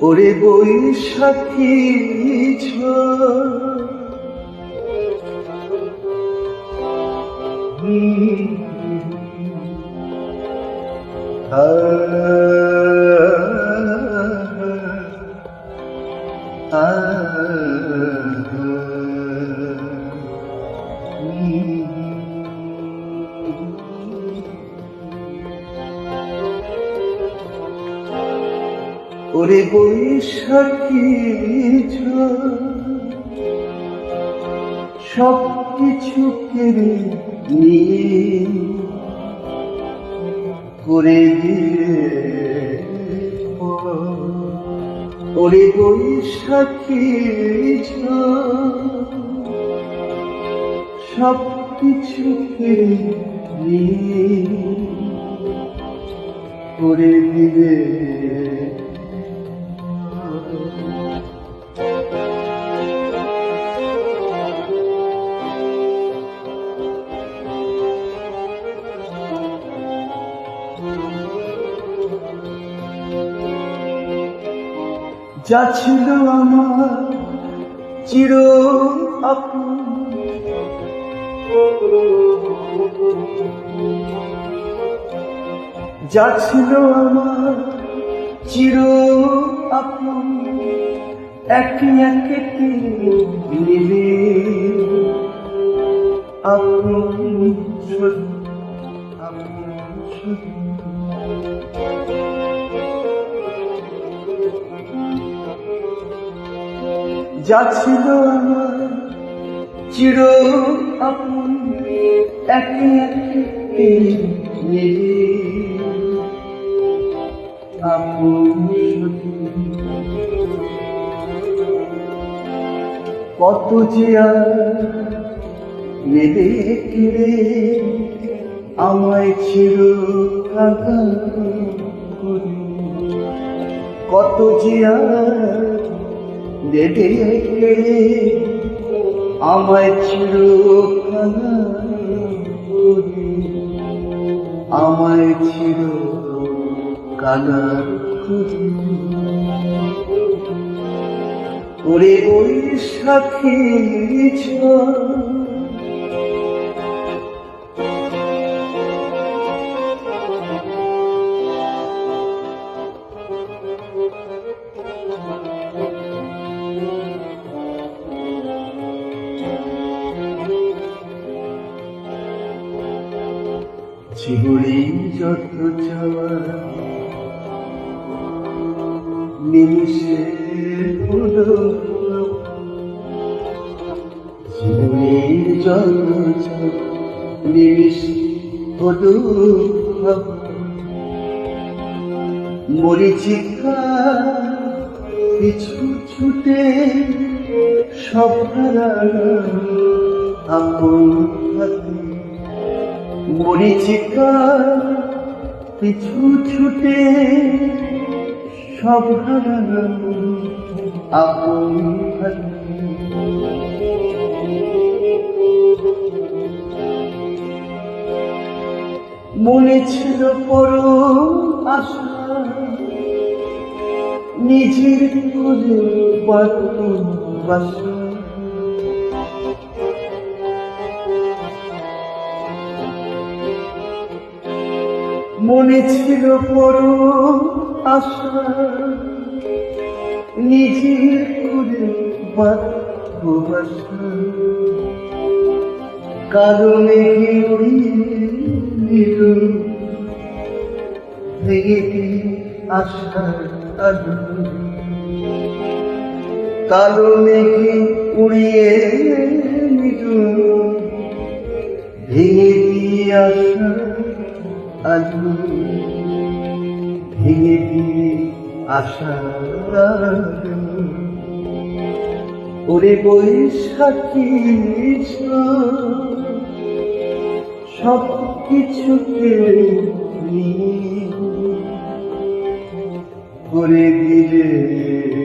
ওরে বৈশাখী ঝড় ওরে বৈশাখী সব কিছু কেড়ে নিয়ে করে দিয়ে ওরে বৈশাখী সব কিছু কেড়ে নিয়ে করে দিলে যা ছিল আমার চির যা ছিল আমার চির আপন। একে একে মিলে আপন আপন যা ছিল চির আপন একে একে কত যে মেলে কিরে, আমায় ছিল কত যে আর দেবে আমায় কানা আমায় কানার খুঁজি ওরে ওই সাথী জীবনে যত চাওয়া নিমিষে জীবনের যত চাওয়া নিমিষে হলো মরিচিকা পিছু ছুটে সব আপন হাতে মরিচিকা পিছু ছুটে সব আপন মনে ছিল পর আশা নিজের করে বাসা। মনে ছিল বড় আশা নিজের করে কারণে নিল? ভেঙে আশার কালো মেঘে উড়িয়ে নিল? ভেঙে দিয়ে আসা ভেঙে দিয়ে আসা ওরে বৈশাখী সব কিছুকে করে দিলে।